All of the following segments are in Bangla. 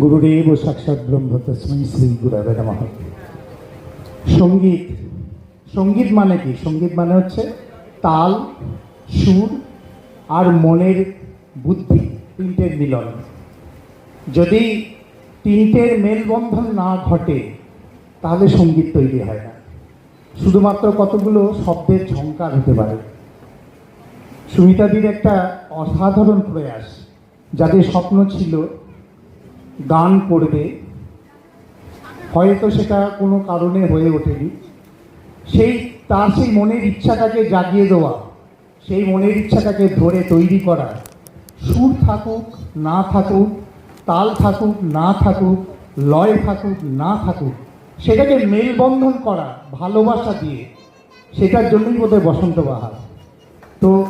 গুরুদেব ও সাক্ষাৎ ব্রহ্ম শ্রী গুরবে নমঃ সংগীত সংগীত মানে কি সংগীত মানে হচ্ছে তাল সুর আর মনের বুদ্ধি, তিনটের মিলন। যদি তিনটের মেলবন্ধন না ঘটে, তাহলে সংগীত তৈরি হয় না। শুধুমাত্র কতগুলো শব্দের ঝঙ্কার হতে পারে। সুমিতাদির একটা অসাধারণ প্রয়াস, যাদের স্বপ্ন ছিল গান করবে। হয়তো সেটা কোনো কারণে হয়ে ওঠেনি। সেই, তার সেই মনের ইচ্ছাটাকে জাগিয়ে দেওয়া, সেই মনের ইচ্ছাটাকে ধরে তৈরি করা। সুর থাকুক, না থাকুক, তাল থাকুক, না থাকুক, লয় থাকুক, না থাকুক, সেটাকে মেলবন্ধন করা, ভালোবাসা দিয়ে, সেটার জন্যই বোধহয় বসন্ত বাহার। তো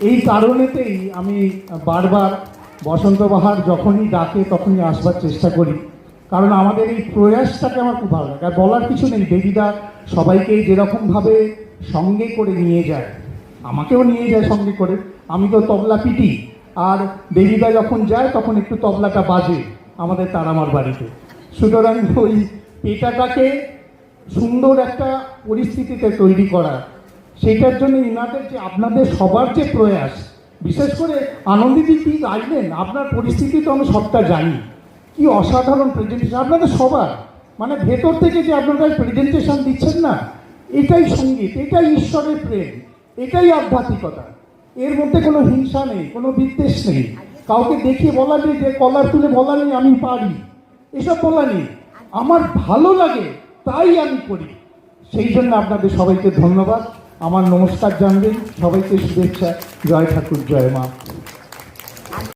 এই কারণেতেই আমি বারবার বসন্ত বাহার যখনই ডাকে তখনই আসবার চেষ্টা করি। কারণ আমাদের এই প্রয়াসটাকে আমার খুব ভালো লাগে। আর বলার কিছু নেই, দেবীদা সবাইকে যেরকমভাবে সঙ্গে করে নিয়ে যায়, আমাকেও নিয়ে যায় সঙ্গে করে। আমি তো তবলা পিটি, আর দেবীদা যখন যায় তখন একটু তবলাটা বাজে আমাদের তারামার বাড়িতে। সুতরাং ওই পেটাটাকে সুন্দর একটা পরিস্থিতিতে তৈরি করা, সেটার জন্য ইনাদের যে, আপনাদের সবার যে প্রয়াস বিশেষ করে আনন্দিত কি গাইলেন আপনার পরিস্থিতি তো আমি সবটা জানি। কি অসাধারণ প্রেজেন্টেশন আপনাদের সবার। মানে ভেতর থেকে যে আপনারা প্রেজেন্টেশন দিচ্ছেন না, এটাই সংগীত, এটাই ঈশ্বরের প্রেম, এটাই আধ্যাত্মিকতা। এর মধ্যে কোনো হিংসা নেই, কোনো বিদ্বেষ নেই। কাউকে দেখিয়ে বলা নেই যে কলার তুলে বলা নেই, আমি পারি। এসব বলা নেই। আমার ভালো লাগে, তাই আমি করি। সেই জন্য আপনাদের সবাইকে ধন্যবাদ। আমার নমস্কার জানবেন সবাইকে শুভেচ্ছা জয় ঠাকুর জয় মা।